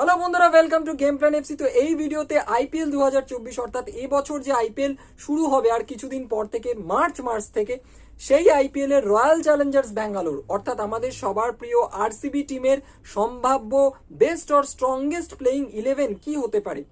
Hello বন্ধুরা welcome to Game Plan FC তো এই ভিডিওতে আইপিএল দু হাজার চব্বিশ, অর্থাৎ এবছর যে আইপিএল শুরু হবে আর কিছুদিন পর থেকে মার্চ মাস থেকে, সেই আইপিএল এর রয়্যাল চ্যালেঞ্জার্স ব্যাঙ্গালোর অর্থাৎ আমাদের সবার প্রিয় আরসিবি টিমের সম্ভাব্য best or strongest playing eleven কি হতে পারে,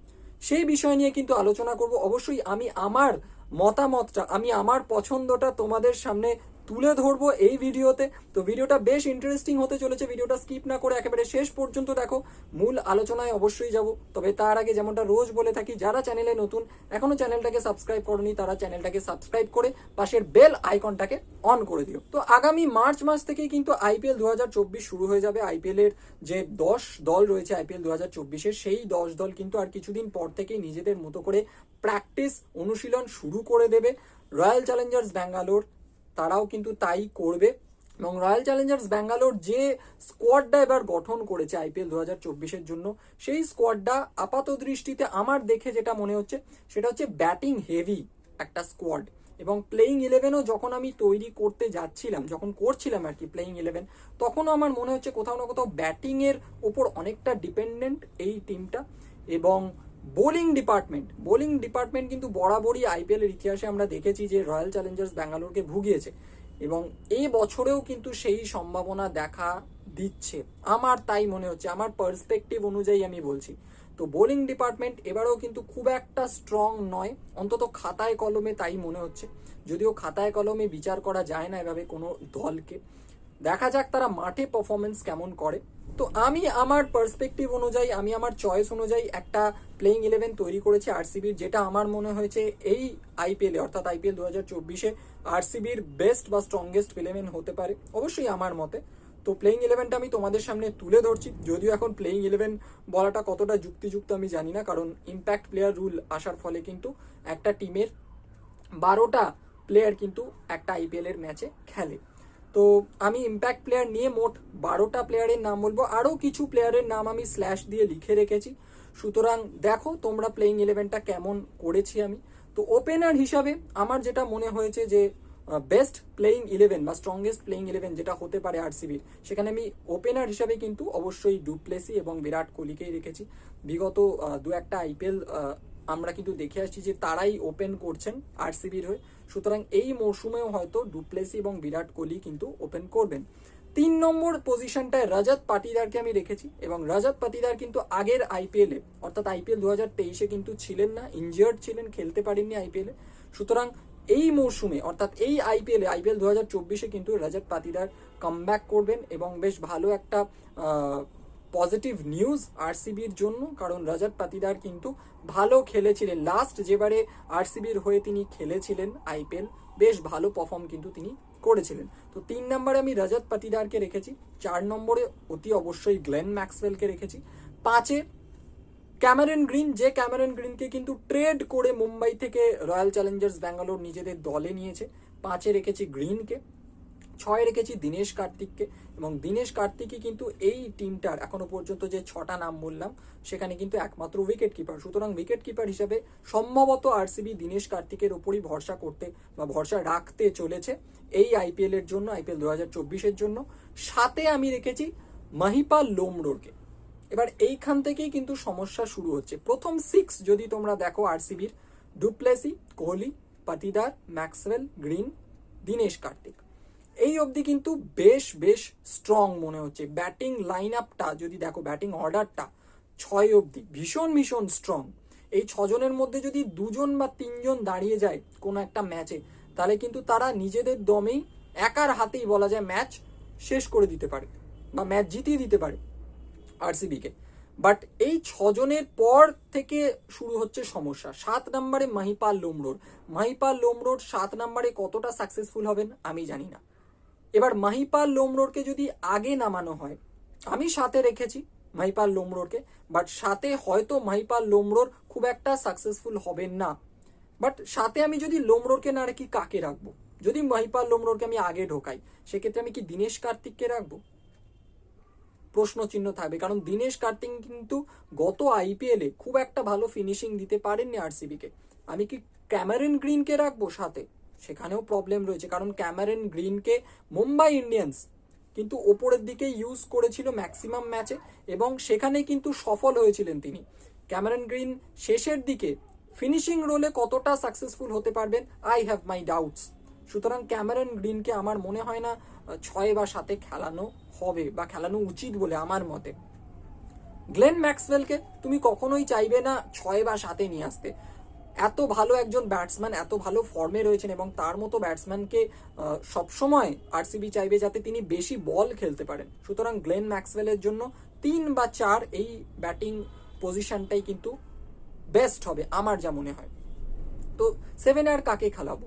সেই বিষয় নিয়ে কিন্তু আলোচনা করব। অবশ্যই আমি আমার মতামতটা, আমি আমার পছন্দটা তোমাদের সামনে তুলে ধরবো এই ভিডিওতে। তো ভিডিওটা বেশ ইন্টারেস্টিং হতে চলেছে, ভিডিওটা স্কিপ না করে একেবারে শেষ পর্যন্ত দেখো। মূল আলোচনায় অবশ্যই যাব। তবে তার আগে যেমনটা রোজ বলে থাকি, যারা চ্যানেলে নতুন, এখনও চ্যানেলটাকে সাবস্ক্রাইব করনি, তারা চ্যানেলটাকে সাবস্ক্রাইব করে পাশের বেল আইকনটাকে অন করে দিও। তো আগামী মার্চ মাস থেকেই কিন্তু আইপিএল দু হাজার চব্বিশ শুরু হয়ে যাবে। আইপিএল এর যে দশ দল রয়েছে আইপিএল দু হাজার সেই দশ দল কিন্তু আর কিছুদিন পর থেকেই নিজেদের মতো করে প্র্যাকটিস অনুশীলন শুরু করে দেবে। রয়্যাল চ্যালেঞ্জার্স ব্যাঙ্গালোর তারাও কিন্তু তাই করবে। এবং রয়্যাল চ্যালেঞ্জার্স ব্যাঙ্গালোর যে স্কোয়াডটা এবার গঠন করেছে আইপিএল দু হাজার চব্বিশের জন্য, সেই স্কোয়াডটা আপাত দৃষ্টিতে আমার দেখে যেটা মনে হচ্ছে, সেটা হচ্ছে ব্যাটিং হেভি একটা স্কোয়াড এবং প্লেইং ইলেভেনও যখন আমি তৈরি করতে যাচ্ছিলাম, যখন করছিলাম আর কি প্লেইং ইলেভেন তখনও আমার মনে হচ্ছে কোথাও না কোথাও ব্যাটিংয়ের ওপর অনেকটা ডিপেন্ডেন্ট এই টিমটা এবং বোলিং ডিপার্টমেন্ট বোলিং ডিপার্টমেন্ট কিন্তু বরাবরই আইপিএল এর ইতিহাসে আমরা দেখেছি যে রয়্যাল চ্যালেঞ্জার্স ব্যাঙ্গালোরকে ভুগিয়েছে। এবং এই বছরেও কিন্তু সেই সম্ভাবনা দেখা দিচ্ছে। আমার তাই মনে হচ্ছে, আমার পার্সপেক্টিভ অনুযায়ী আমি বলছি। তো বোলিং ডিপার্টমেন্ট এবারেও কিন্তু খুব একটা স্ট্রং নয়, অন্তত খাতায় কলমে তাই মনে হচ্ছে। যদিও খাতায় কলমে বিচার করা যায় না এভাবে কোনো দলকে। দেখা যাক তারা মাঠে পারফরমেন্স কেমন করে। তো আমি আমার পার্সপেক্টিভ অনুযায়ী, আমি আমার চয়েস অনুযায়ী একটা প্লেইং ইলেভেন তৈরি করেছি আরসিবির যেটা আমার মনে হয়েছে এই আইপিএল অর্থাৎ আইপিএল দু হাজার চব্বিশে আরসিবির বেস্ট বা স্ট্রংগেস্ট ইলেভেন হতে পারে, অবশ্যই আমার মতে। তো প্লেইং ইলেভেনটা আমি তোমাদের সামনে তুলে ধরছি, যদিও এখন প্লেইং ইলেভেন বলাটা কতটা যুক্তিযুক্ত আমি জানি না, কারণ ইম্প্যাক্ট প্লেয়ার রুল আসার ফলে কিন্তু একটা টিমের বারোটা প্লেয়ার কিন্তু একটা আইপিএল এর ম্যাচে খেলে। তো আমি ইম্প্যাক্ট প্লেয়ার নিয়ে মোট বারোটা প্লেয়ারের নাম বলব। আরও কিছু প্লেয়ারের নাম আমি স্ল্যাশ দিয়ে লিখে রেখেছি। সুতরাং দেখো তোমরা প্লেইং ইলেভেনটা কেমন করেছি আমি। তো ওপেনার হিসাবে আমার যেটা মনে হয়েছে যে বেস্ট প্লেইং ইলেভেন বা স্ট্রংগেস্ট প্লেইং ইলেভেন যেটা হতে পারে আরসিবির সেখানে আমি ওপেনার হিসাবে কিন্তু অবশ্যই ডুপ্লেসি এবং বিরাট কোহলিকেই রেখেছি। বিগত দু একটা আইপিএল আমরা কিন্তু দেখে আসছি যে তারাই ওপেন করছেন আরসিবির হয়ে। সুতরাং এই মৌসুমেও হয়তো ডুপ্লেসি এবং বিরাট কোহলি কিন্তু ওপেন করবেন। তিন নম্বর পজিশনটায় রজত পাটিদারকে আমি রেখেছি এবং রজত পাটিদার কিন্তু আগের আইপিএলে অর্থাৎ আইপিএল দু হাজার তেইশে কিন্তু ছিলেন না ইনজিয়ার্ড ছিলেন, খেলতে পারেননি আইপিএলে সুতরাং এই মৌসুমে অর্থাৎ এই আইপিএলে আইপিএল দু হাজার চব্বিশে কিন্তু রজত পাটিদার কামব্যাক করবেন এবং বেশ ভালো একটা পজিটিভ নিউজ আরসিবির জন্য, কারণ রজত পাতিদার কিন্তু ভালো খেলেছিলেন। লাস্ট যেবারে আরসিবির হয়ে তিনি খেলেছিলেন আইপিএল বেশ ভালো পারফর্ম কিন্তু তিনি করেছিলেন। তো তিন নম্বরে আমি রজত পাতিদারকে রেখেছি, চার নম্বরে অতি অবশ্যই গ্লেন ম্যাক্সওয়েলকে রেখেছি, পাঁচে ক্যামেরন গ্রিন, যে ক্যামেরন গ্রিনকে কিন্তু ট্রেড করে মুম্বাই থেকে রয়্যাল চ্যালেঞ্জার্স ব্যাঙ্গালোর নিজেদের দলে নিয়েছে, পাঁচে রেখেছি গ্রিনকে। ছয় রেখেছি দীনেশ কার্তিককে এবং দীনেশ কার্তিকই কিন্তু এই টিমটার এখনও পর্যন্ত যে ছটা নাম বললাম সেখানে কিন্তু একমাত্র উইকেট কিপার সুতরাং উইকেট কিপার হিসাবে সম্ভবত আরসিবি দীনেশ কার্তিকের ওপরই ভরসা করতে বা ভরসা রাখতে চলেছে এই আইপিএল এর জন্য আইপিএল দু হাজার চব্বিশের জন্য। সাথে আমি রেখেছি মাহিপাল লোমরোরকে এবার এইখান থেকেই কিন্তু সমস্যা শুরু হচ্ছে। প্রথম সিক্স যদি তোমরা দেখো আরসিবির du Plessis Kohli Patidar Maxwell Green Dinesh Karthik. এই অবধি কিন্তু বেশ বেশ স্ট্রং মনে হচ্ছে। ব্যাটিং লাইন আপটা যদি দেখো ব্যাটিং অর্ডারটা ছয় অবধি ভীষণ ভীষণ স্ট্রং এই ছজনের মধ্যে যদি দুজন বা তিনজন দাঁড়িয়ে যায় কোনো একটা ম্যাচে তাহলে কিন্তু তারা নিজেদের দমেই একার হাতেই বলা যায় ম্যাচ শেষ করে দিতে পারে বা ম্যাচ জিতিয়ে দিতে পারে আরসিবিকে বাট এই ছজনের পর থেকে শুরু হচ্ছে সমস্যা। সাত নম্বরে মাহিপাল লোমরোর মাহিপাল লোমরোর সাত নম্বরে কতটা সাকসেসফুল হবেন আমি জানি না। এবার মাহিপাল লোমরোরকে যদি আগে নামানো হয়, আমি সাথে রেখেছি মাহিপাল লোমরোরকে বাট সাথে হয়তো মাহিপাল লোমরোর খুব একটা সাকসেসফুল হবেন না। বাট সাথে আমি যদি লোমরোরকে না রাখি, কাকে রাখব? যদি মাহিপাল লোমরোরকে আমি আগে ঢোকাই, সেক্ষেত্রে আমি কি দীনেশ কার্তিককে রাখব? প্রশ্ন চিহ্ন থাকবে, কারণ দীনেশ কার্তিক কিন্তু গত আইপিএলে খুব একটা ভালো ফিনিশিং দিতে পারেননি আরসিবিকে আমি কি ক্যামেরন গ্রিনকে রাখব সাথে? সেখানেও প্রবলেম রয়েছে। কারণ ক্যামেরন গ্রিনকে মুম্বাই ইন্ডিয়ান্স কিন্তু ওপরের দিকে ইউজ করেছিল ম্যাক্সিমাম ম্যাচে এবং সেখানে কিন্তু সফল হয়েছিলেন তিনি। ক্যামেরন গ্রিন শেষের দিকে ফিনিশিং রোলে কতটা সাকসেসফুল হতে পারবেন? আই হ্যাভ মাই ডাউটস সুতরাং ক্যামেরন গ্রিনকে আমার মনে হয় না ছয় বা সাতে খেলানো হবে বা খেলানো উচিত বলে আমার মতে। গ্লেন ম্যাক্সওয়েলকে তুমি কখনোই চাইবে না ছয় বা সাতে নিয়ে আসতে। এত ভালো একজন ব্যাটসম্যান, এত ভালো ফর্মে রয়েছেন এবং তার মতো ব্যাটসম্যানকে সবসময় আরসিবি চাইবে যাতে তিনি বেশি বল খেলতে পারেন। সুতরাং গ্লেন ম্যাক্সওয়েলের জন্য তিন বা চার এই ব্যাটিং পজিশনটাই কিন্তু বেস্ট হবে, আমার যা মনে হয়। তো সেভেন আর কাকে খেলাবো?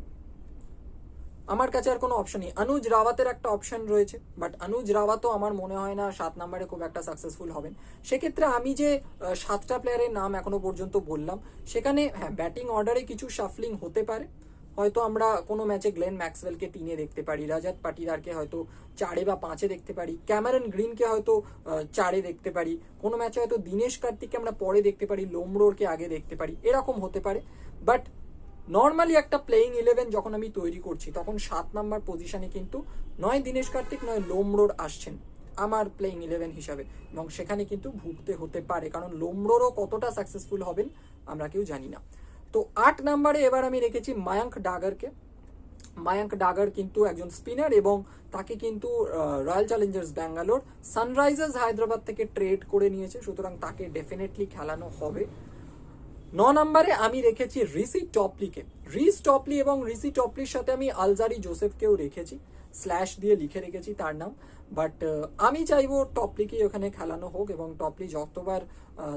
আমার কাছে আর কোনো অপশন নেই। অনুজ রাওয়াতের একটা অপশন রয়েছে বাট অনুজ রাওয়াতও আমার মনে হয় না সাত নম্বরে খুব একটা সাকসেসফুল হবেন। সেক্ষেত্রে আমি যে সাতটা প্লেয়ারের নাম এখনও পর্যন্ত বললাম, সেখানে হ্যাঁ ব্যাটিং অর্ডারে কিছু শাফলিং হতে পারে। হয়তো আমরা কোনো ম্যাচে গ্লেন ম্যাক্সওয়েলকে তিনে দেখতে পারি, রাজাত পাটিদারকে হয়তো চারে বা পাঁচে দেখতে পারি, ক্যামেরন গ্রিনকে হয়তো চারে দেখতে পারি। কোনো ম্যাচে হয়তো দিনেশ কার্তিককে আমরা পরে দেখতে পারি, লোমরোরকে আগে দেখতে পারি, এরকম হতে পারে। বাট নর্মালি একটা প্লেইং ইলেভেন যখন আমি তৈরি করছি, তখন সাত নাম্বার পজিশনে কিন্তু নয় দিনেশ কার্তিক, নয় লোমরোর আসছেন আমার প্লেইং ইলেভেন হিসাবে। এবং সেখানে কিন্তু ভুগতে হতে পারে, কারণ লোমরোরও কতটা সাকসেসফুল হবেন আমরা কেউ জানি না। তো আট নাম্বারে এবার আমি রেখেছি মায়াঙ্ক ডাগারকে। মায়াঙ্ক ডাগার কিন্তু একজন স্পিনার এবং তাকে কিন্তু Royal Challengers Bangalore Sunrisers Hyderabad থেকে ট্রেড করে নিয়েছে, সুতরাং তাকে ডেফিনেটলি খেলানো হবে। ন নম্বরে আমি রেখেছি রিসি টপলিকে রিস টপলি এবং রিসি টপলির সাথে আমি আলজারি জোসেফকেও রেখেছি স্ল্যাশ দিয়ে লিখে রেখেছি তার নাম। বাট আমি চাইব টপলিকে ওখানে খেলানো হোক এবং টপলি যতবার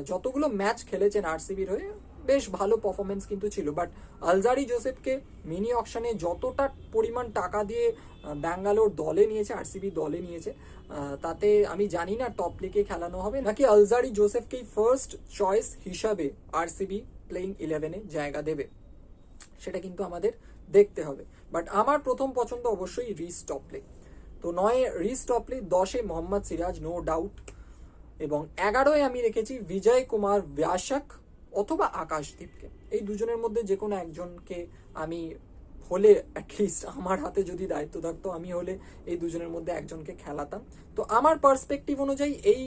যতগুলো ম্যাচ খেলেছেন আরসিবির হয়ে বেশ ভালো পারফরমেন্স কিন্তু ছিল। বাট আলজারি জোসেফকে মিনি অকশনে যতটা পরিমাণ টাকা দিয়ে ব্যাঙ্গালোর দলে নিয়েছে আরসিবি দলে নিয়েছে তাতে আমি জানি না টপ লিগে খেলানো হবে, নাকি আলজারি জোসেফকেই ফার্স্ট চয়েস হিসাবে আরসিবি প্লেইং ইলেভেনে জায়গা দেবে। সেটা কিন্তু আমাদের দেখতে হবে। বাট আমার প্রথম পছন্দ অবশ্যই রিস টপলে তো নয় রিস টপলে দশে মোহাম্মদ সিরাজ নো ডাউট এবং এগারোয় আমি রেখেছি বিজয় কুমার ব্যাসক। অথবা আকাশদীপকে এই দুজনের মধ্যে যে কোনো একজনকে আমি হলে অ্যাটলিস্ট আমার হাতে যদি দায়িত্ব থাকতো, আমি হলে এই দুজনের মধ্যে একজনকে খেলাতাম। তো আমার পার্সপেক্টিভ অনুযায়ী এই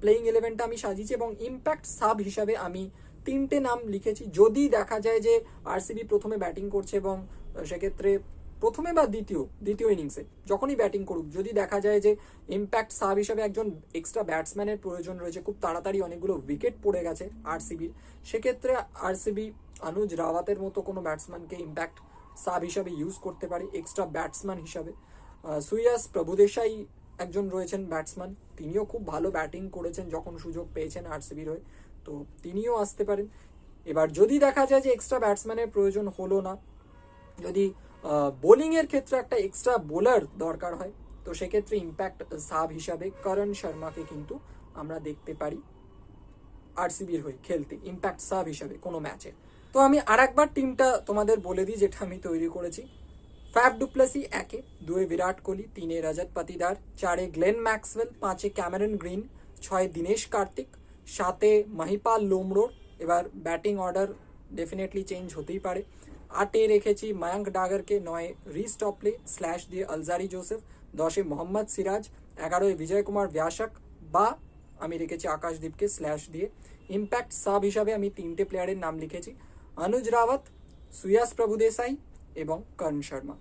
প্লেইং ইলেভেনটা আমি সাজিয়েছি এবং ইম্প্যাক্ট সাব হিসাবে আমি তিনটে নাম লিখেছি। যদি দেখা যায় যে আরসিবি প্রথমে ব্যাটিং করছে এবং সেক্ষেত্রে প্রথমে বা দ্বিতীয় দ্বিতীয় ইনিংসে যখনই ব্যাটিং করুক, যদি দেখা যায় যে ইম্প্যাক্ট সাব হিসাবে একজন এক্সট্রা ব্যাটসম্যানের প্রয়োজন রয়েছে, খুব তাড়াতাড়ি অনেকগুলো উইকেট পড়ে গেছে আরসিবির সেক্ষেত্রে আরসিবি আনুজ রাওয়াতের মতো কোনো ব্যাটসম্যানকে ইম্প্যাক্ট সাব হিসাবে ইউজ করতে পারে এক্সট্রা ব্যাটসম্যান হিসাবে। সুয়াস প্রভুদেশাই একজন রয়েছেন ব্যাটসম্যান তিনিও খুব ভালো ব্যাটিং করেছেন যখন সুযোগ পেয়েছেন আরসিবির হয়ে, তো তিনিও আসতে পারেন। এবার যদি দেখা যায় যে এক্সট্রা ব্যাটসম্যানের প্রয়োজন হলো না, যদি বোলিং এর ক্ষেত্রে একটা এক্সট্রা বোলার দরকার হয়। তো সেক্ষেত্রে ইম্প্যাক্ট সাব হিসাবে করণ শর্মাকে কিন্তু আমরা দেখতে পারি আরসিবির হয়ে খেলতে ইম্প্যাক্ট সাব হিসাবে কোনো ম্যাচে তো আমি আর একবার টিমটা তোমাদের বলে দিই, যেটা আমি তৈরি করেছি। ফ্যাফ ডুপ্লেসি একে, দুয়ে বিরাট কোহলি, তিনে রজত পাতিদার, চারে গ্লেন ম্যাক্সওয়েল, পাঁচে ক্যামেরন গ্রিন, ছয় দিনেশ কার্তিক, সাতে মহিপাল লোমরোর এবার ব্যাটিং অর্ডার ডেফিনেটলি চেঞ্জ হতেই পারে। আটে রেখেছি মায়াঙ্ক ডাগারকে নয় রিস টপলে স্ল্যাশ দিয়ে আলজারি জোসেফ, দশে মোহাম্মদ সিরাজ, এগারোয় বিজয় কুমার ব্যাসক বা আমি রেখেছি আকাশদীপকে স্ল্যাশ দিয়ে। ইম্প্যাক্ট সাব হিসাবে আমি তিনটে প্লেয়ারের নাম লিখেছি, অনুজ রাওয়াত, সুয়াস প্রভুদেসাই এবং কর্ণ শর্মা।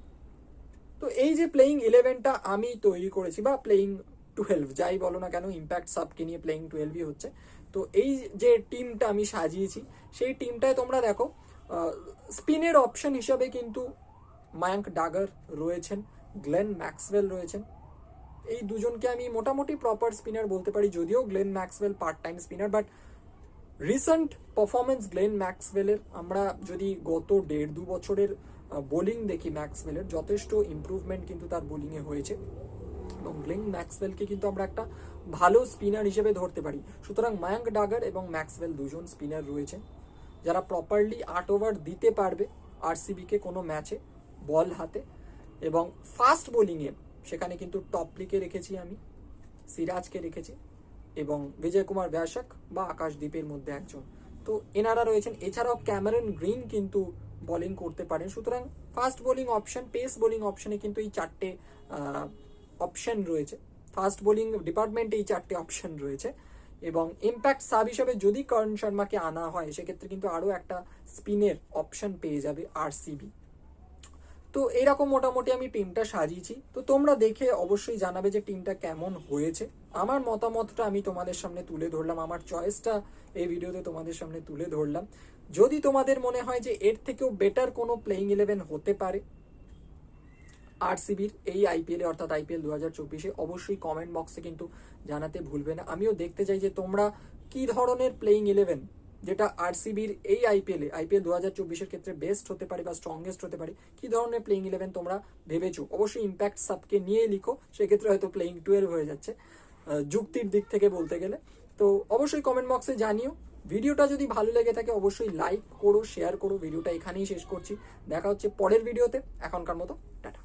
তো এই যে প্লেইং ইলেভেনটা আমি তৈরি করেছি বা প্লেইং টুয়েলভ যাই বলো না কেন, ইম্প্যাক্ট সাবকে নিয়ে প্লেইং টুয়েলভই হচ্ছে। তো এই যে টিমটা আমি সাজিয়েছি, সেই টিমটায় তোমরা দেখো স্পিনের অপশন হিসাবে কিন্তু মায়াঙ্ক ডাগার রয়েছেন, গ্লেন ম্যাক্সওয়েল রয়েছেন। এই দুজনকে আমি মোটামুটি প্রপার স্পিনার বলতে পারি, যদিও Glenn Maxwell part time spinner but recent performance Glenn ম্যাক্সওয়েলের, আমরা যদি গত দেড় দু বছরের বোলিং দেখি ম্যাক্সওয়েলের, যথেষ্ট ইমপ্রুভমেন্ট কিন্তু তার বোলিংয়ে হয়েছে। এবং গ্লেন ম্যাক্সওয়েলকে কিন্তু আমরা একটা ভালো স্পিনার হিসেবে ধরতে পারি। সুতরাং মায়াঙ্ক ডাগার এবং ম্যাক্সওয়েল দুজন স্পিনার রয়েছেন। যারা প্রপারলি আট ওভার দিতে পারবে আরসিবিকে কোনো ম্যাচে বল হাতে। এবং ফাস্ট বোলিংয়ে সেখানে কিন্তু টপলিকে রেখেছি আমি, সিরাজকে রেখেছি এবং বিজয় কুমার ব্যাসক বা আকাশদ্বীপের মধ্যে একজন। তো এনারা রয়েছেন। এছাড়াও ক্যামেরন গ্রিন কিন্তু বোলিং করতে পারেন। সুতরাং fast bowling option pace bowling অপশনে কিন্তু এই চারটে অপশন রয়েছে। ফাস্ট বোলিং ডিপার্টমেন্টে এই চারটে অপশন রয়েছে। এবং ইম্প্যাক্ট সাব হিসেবে যদি করণ শর্মাকে আনা হয়, সেক্ষেত্রে কিন্তু আরও একটা স্পিনের অপশন পেয়ে যাবে আরসিবি তো এরকম মোটামুটি আমি টিমটা সাজিয়েছি। তো তোমরা দেখে অবশ্যই জানাবে যে টিমটা কেমন হয়েছে। আমার মতামতটা আমি তোমাদের সামনে তুলে ধরলাম, আমার চয়েসটা এই ভিডিওতে তোমাদের সামনে তুলে ধরলাম। যদি তোমাদের মনে হয় যে এর থেকেও বেটার কোনো প্লেইং ইলেভেন হতে পারে আরসিবির এই আইপিএলে, অর্থাৎ আইপিএল দু হাজার চব্বিশে, অবশ্যই কমেন্ট বক্সে কিন্তু জানাতে ভুলবে না। আমিও দেখতে চাই যে তোমরা কি ধরনের প্লেইং ইলেভেন যেটা আরসিবির এই আইপিএলে, আইপিএল দু হাজার চব্বিশের ক্ষেত্রে বেস্ট হতে পারে বা স্ট্রংগেস্ট হতে পারে, কি ধরনের প্লেইং ইলেভেন তোমরা ভেবেছো? অবশ্যই ইম্প্যাক্ট সাবকে নিয়ে লিখো, সেক্ষেত্রে হয়তো প্লেইং টুয়েলভ হয়ে যাচ্ছে যুক্তির দিক থেকে বলতে গেলে। তো অবশ্যই কমেন্ট বক্সে জানিও। ভিডিওটা যদি ভালো লেগে থাকে, অবশ্যই লাইক করো শেয়ার করো। ভিডিওটা এখানেই শেষ করছি। দেখা হচ্ছে পরের ভিডিওতে এখনকার মতো, টাটা।